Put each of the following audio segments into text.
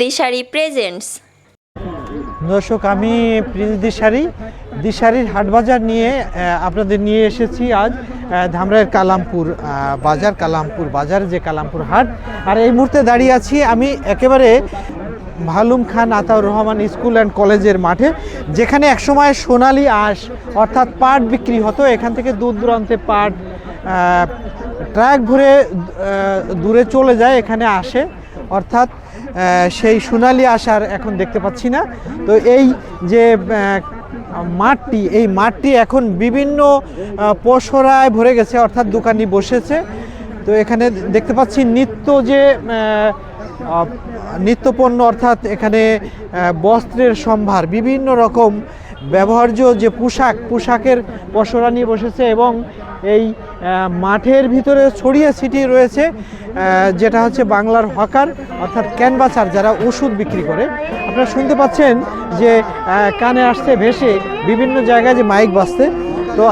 দিশারি presents দর্শক, আমি Prince দিশারি। দিশারির হাটবাজার নিয়ে আপনাদের নিয়ে এসেছি আজ ধামরাইয়ের কালামপুর বাজার কালামপুর বাজার, যে কালামপুর হাট। আর এই মুহূর্তে দাঁড়িয়ে আছি আমি একেবারে ভালুম খান আতাউর রহমান স্কুল অ্যান্ড কলেজের মাঠে, যেখানে একসময় সোনালি আঁশ, অর্থাৎ পাট বিক্রি হতো। এখান থেকে দূর দূরান্তে পাট ট্রাক ভরে দূরে চলে যায়, এখানে আসে। অর্থাৎ সেই সোনালি আশার এখন দেখতে পাচ্ছি না। তো এই যে মাঠটি, এই মাঠটি এখন বিভিন্ন পশরায় ভরে গেছে, অর্থাৎ দোকানি বসেছে। তো এখানে দেখতে পাচ্ছি নিত্য যে নিত্যপণ্য অর্থাৎ এখানে বস্ত্রের সম্ভার, বিভিন্ন রকম ব্যবহার্য যে পোশাক, পোশাকের পসরা নিয়ে বসেছে এবং এই মাঠের ভিতরে ছড়িয়ে ছিটিয়ে রয়েছে যেটা হচ্ছে বাংলার হকার অর্থাৎ ক্যানভাসার যারা ওষুধ বিক্রি করে। আপনারা শুনতে পাচ্ছেন যে কানে আসছে, ভেসে বিভিন্ন জায়গায় যে মাইক বাজতে তো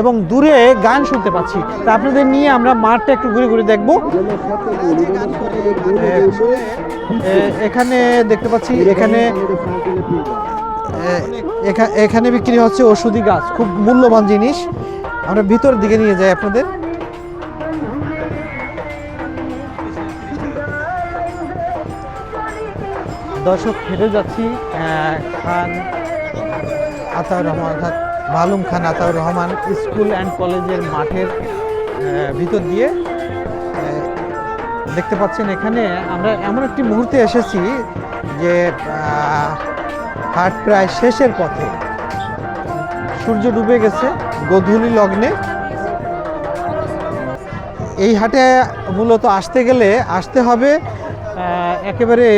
এবং দূরে গান শুনতে পাচ্ছি। তা আপনাদের নিয়ে আমরা মাঠটা একটু ঘুরে ঘুরে দেখব। এখানে দেখতে পাচ্ছি, এখানে এখানে বিক্রি হচ্ছে ওষুধি গাছ, খুব মূল্যবান জিনিস। আমরা ভিতর দিকে নিয়ে যাই আপনাদের। দর্শক, হেঁটে যাচ্ছি খান আতাউর রহমান মালুম খান আতাউর রহমান স্কুল অ্যান্ড কলেজের মাঠের ভিতর দিয়ে দেখতে পাচ্ছেন এখানে আমরা এমন একটি মুহূর্তে এসেছি যে হাট প্রায় শেষের পথে। সূর্য ডুবে গেছে গোধূলি লগ্নে। এই হাটে মূলত আসতে গেলে আসতে হবে একেবারে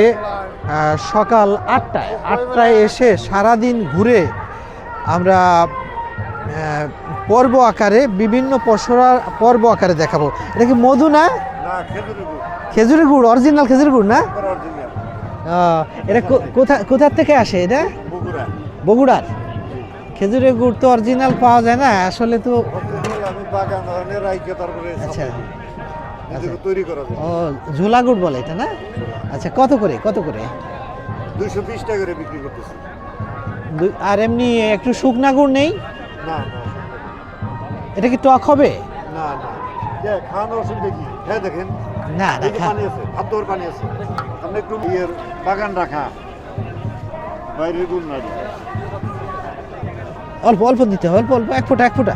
সকাল আটটায়। আটটায় এসে সারাদিন ঘুরে আমরা পর্ব আকারে বিভিন্ন পসরা পর্ব আকারে দেখাবো। এটা কি মধু না? খেজুরের গুড়। অরিজিনাল খেজুরের গুড় না? এটা কোথা কোথার থেকে আসে এটা? বগুড়ার। খেজুরের গুড় তো অরিজিনাল পাওয়া যায় না আসলে তো তারপরে আচ্ছা। তৈরি করা ও ঝোলা গুড় বলে এটা না? আচ্ছা কত করে? কত করে? দুইশো বিশ টাকা করে বিক্রি করতেছি। আর এমনি একটু শুকনা গুড় নেই? না এটা কি টক হবে? না না। খান অসুবিধা কি? হ্যাঁ দেখেন। না না পানি আছে খাদ্যর পানি আছে। আপনি একটু ইয়ের বাগান রাখা। বাইরের গুণ না দিই। অল্প অল্প দিতে হবে অল্প অল্প এক ফোঁটা এক ফোঁটা।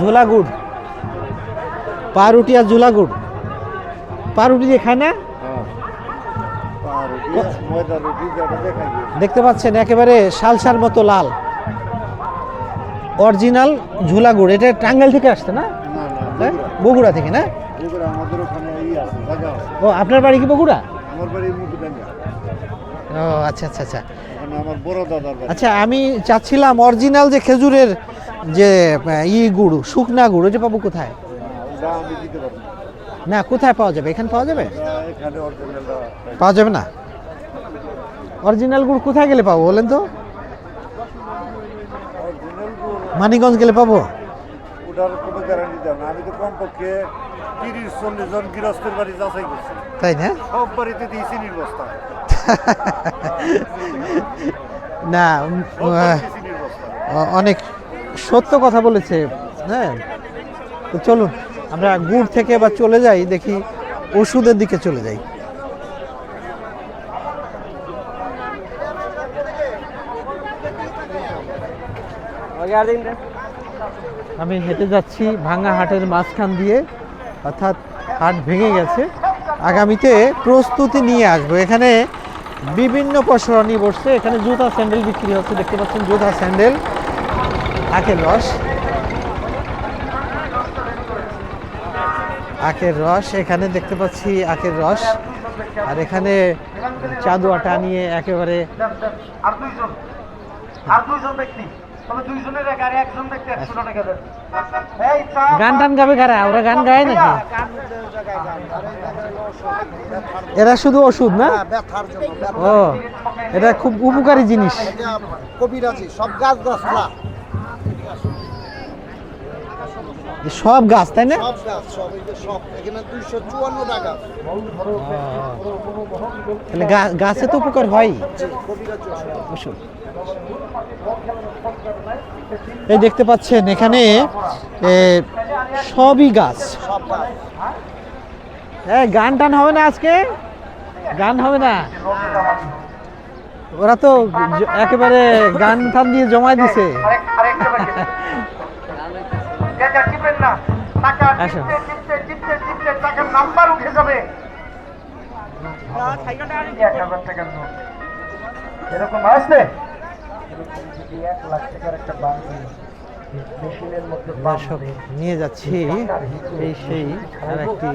ঝোলা গুড়। পাউরুটি আর ঝোলা গুড়। পাউরুটি দিয়ে খায় না। দেখতে পাচ্ছেন, একেবারে শালসার মতো লাল অরিজিনাল ঝোলা গুড় এটা টাঙ্গাইল থেকে আসছে না হ্যাঁ? বগুড়া। থেকে না ও, আপনার বাড়ি কি বগুড়া ও আচ্ছা আচ্ছা আচ্ছা আচ্ছা আমি চাচ্ছিলাম অরিজিনাল যে খেজুরের যে ই গুড়, শুকনা গুড় ওটা পাবো কোথায় না। কোথায় পাওয়া যাবে? এখানে পাওয়া যাবে? পাওয়া যাবে না? অরিজিনাল গুড় কোথায় গেলে পাবো বলেন তো? মানিকগঞ্জ গেলে পাবো? গ্যারান্টি না? আমি তো কমপক্ষে তিরিশ চল্লিশ জন বাড়ি তাই না না অনেক সত্য কথা বলেছে হ্যাঁ? চলুন। আমরা গুড় থেকে এবার চলে যাই, দেখি ওষুধের দিকে চলে যাই। আমি হেঁটে যাচ্ছি ভাঙা হাটের মাঝখান দিয়ে, অর্থাৎ হাট ভেঙে গেছে। আগামীতে প্রস্তুতি নিয়ে আসব। এখানে বিভিন্ন নিয়ে বসছে। এখানে জুতা স্যান্ডেল বিক্রি হচ্ছে। দেখতে পাচ্ছেন জুতা স্যান্ডেল আখের রস। আখের রস এখানে দেখতে পাচ্ছি আখের রস। আর এখানে চাদুয়া টানিয়ে একেবারে আর দুইজন আর দুইজন ব্যক্তি গান টান গাবে কারা? ওরা গান গায় নাকি? এরা শুধু ওষুধ না? ব্যথা ও এটা খুব উপকারী জিনিস। কবিরাজি সব গাছ গাছলা সব গাছ তাই না সব গাছ সব এই যে সব এখানে দুইশো চুয়ান্নটা গাছ তাহলে গাছে তো উপকার হয় এই দেখতে পাচ্ছেন এখানে এ, সবই গাছ হ্যাঁ গান টান হবে না আজকে গান হবে না ওরা তো একেবারে গান টান দিয়ে জমাই দিছে আসো। নাম্বার উঠে যাবে। এরকম আসবে নিয়ে যাচ্ছি এই সেই আর একটি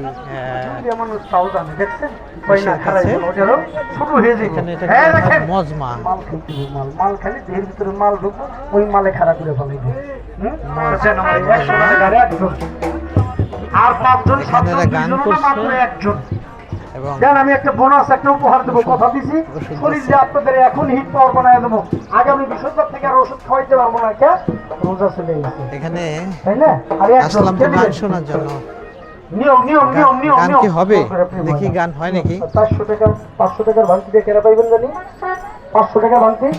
হয়ে মজমা। মাল খালি দেহের ভিতরে মাল ঢুকবো ওই মালে খারাপ করে ফেলাইবে আর পাঁচজন একজন? আমি একটা বোনাস একটা উপহার দেবো কথা যে আপনাদের এখন হিট দেবো। আগামী থেকে আর ওষুধ পারব না কে? তাই না? হবে? দেখি গান হয় নাকি? পাঁচশো টাকা 500 টাকার ভাঙতি দিয়ে কেরা পাইবেন জানি? 500 টাকা ভাঙতি?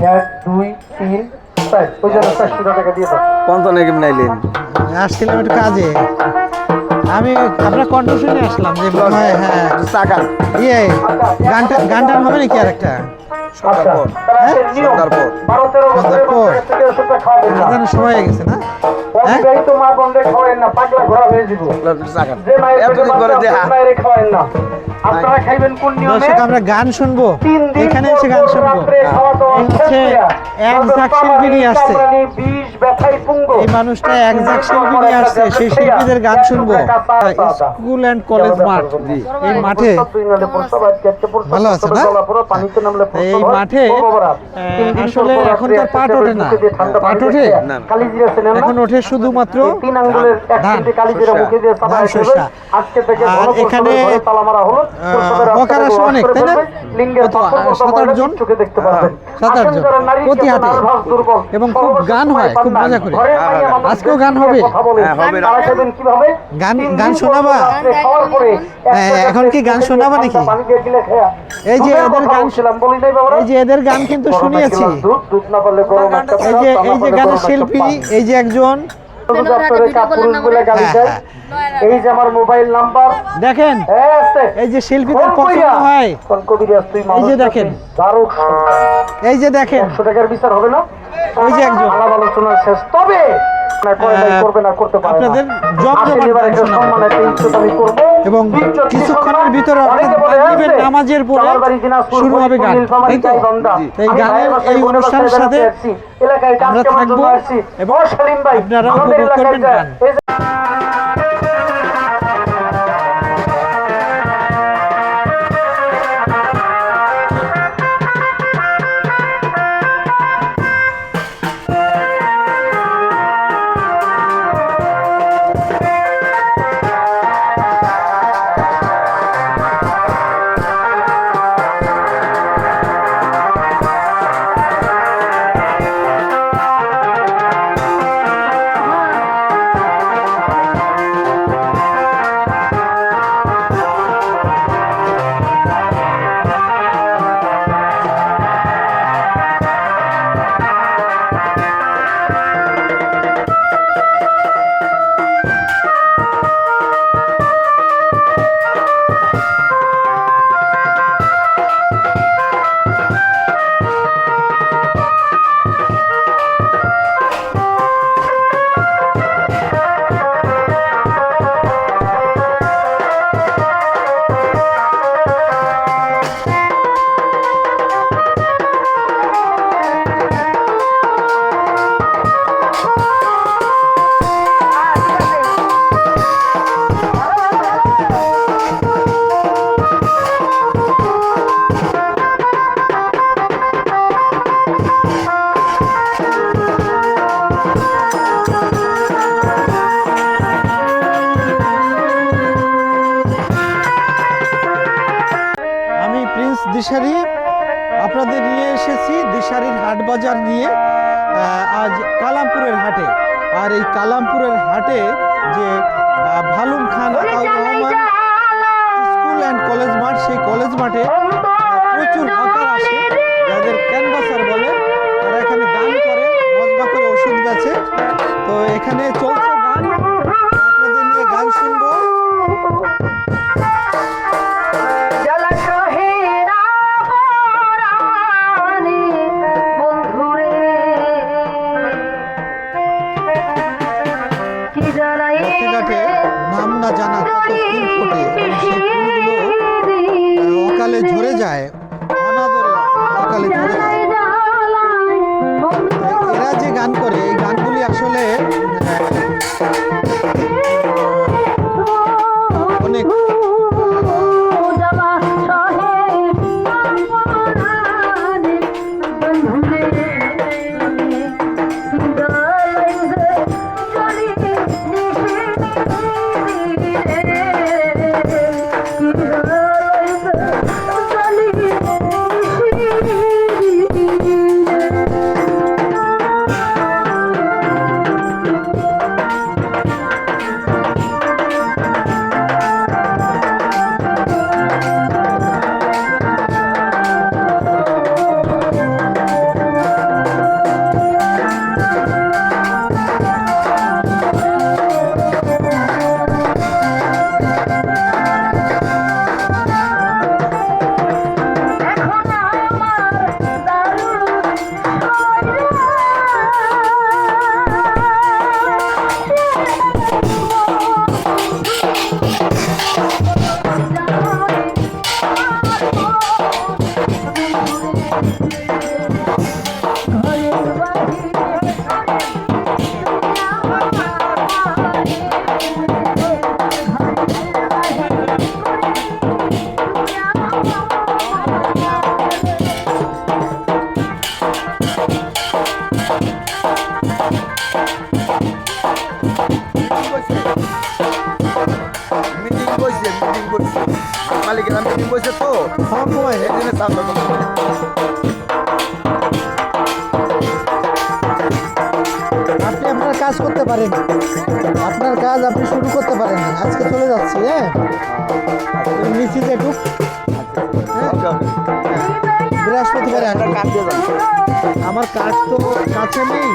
1 2 3 পঞ্চান্ন কেমন নাইলেন আসছিলাম একটু কাজে। আমি আপনার কণ্ঠ শুনে আসলাম যে হয় হ্যাঁ। চাকান ইয়ে গানটা গানটা হবে নাকি আর একটা? সন্ধ্যার পর হ্যাঁ? সময় হয়ে গেছে না? হ্যাঁ? হয়ে আপনারা খাইবেন কোন নিয়মে? দর্শক আমরা গান শুনব। এখানে এসে গান শুনব। হচ্ছে শেষ এক ঝাঁক শিল্পী আসছে। এই মানুষটা এক ঝাঁক শিল্পী নিয়ে আসছে। সেই শিল্পীদের গান শুনব। টাকা। স্কুল অ্যান্ড কলেজ মাঠ। এই মাঠে ভালো আছে না? এই মাঠে, আসলে এখন তো পাট ওঠে না। পাট ওঠে? এখন ওঠে শুধুমাত্র ধান, শস্য। আর এখানে, আসে অনেক, তাই না? কত, সাত। সাত। প্রতি হাটে। এবং খুব গান হয়, খুব মজা করে। মাইয়া মানুষ আজকেও গান হবে? হ্যাঁ? গান- গান শোনাবা? হ্যাঁ, এখন কি গান শোনাবা নাকি? এই যে এদের গান-? এই যে এদের গান কিন্তু শুনিয়েছি এই যে এই যে গানের শিল্পী এই যে একজন জব হ্যাঁ। হ্যাঁ। এই যে আমার মোবাইল নাম্বার। দেখেন হ্যাঁ, এই যে শিল্পীদের পছন্দ হয়। দেখেন। দারুণ এই যে দেখেন। একশো টাকার বিচার হবে না? ওই যে একজন। আলাপ আলোচনার শেষ। তবে না করে করবে না করতে পারে আপনাদের গান একটা সম্মান, একটা ইজ্জত আমি করব। এবং কিছুক্ষণের ভিতরে আপনাদের নামাজের পরে শুরু হবে গান, তাই তো? এই গানের এই অনুষ্ঠানের সাথে আমরা থাকব এবং আপনারা উপভোগ করবেন গান। নিয়ে এসেছি দিশারির হাট বাজার নিয়ে আজ কালামপুরের হাটে। আর এই কালামপুরের হাটে যে Bhalum Khan Ataur Rahman school and college মাঠ সেই কলেজ মাঠে প্রচুর হকার আসে। যাদের ক্যানভাসার বলে তারা এখানে গান করে মজবা করে ওষুধ বেচে তো এখানে চলছে গান। বৃহস্পতিবার আমার কাজ তো কাছে নেই।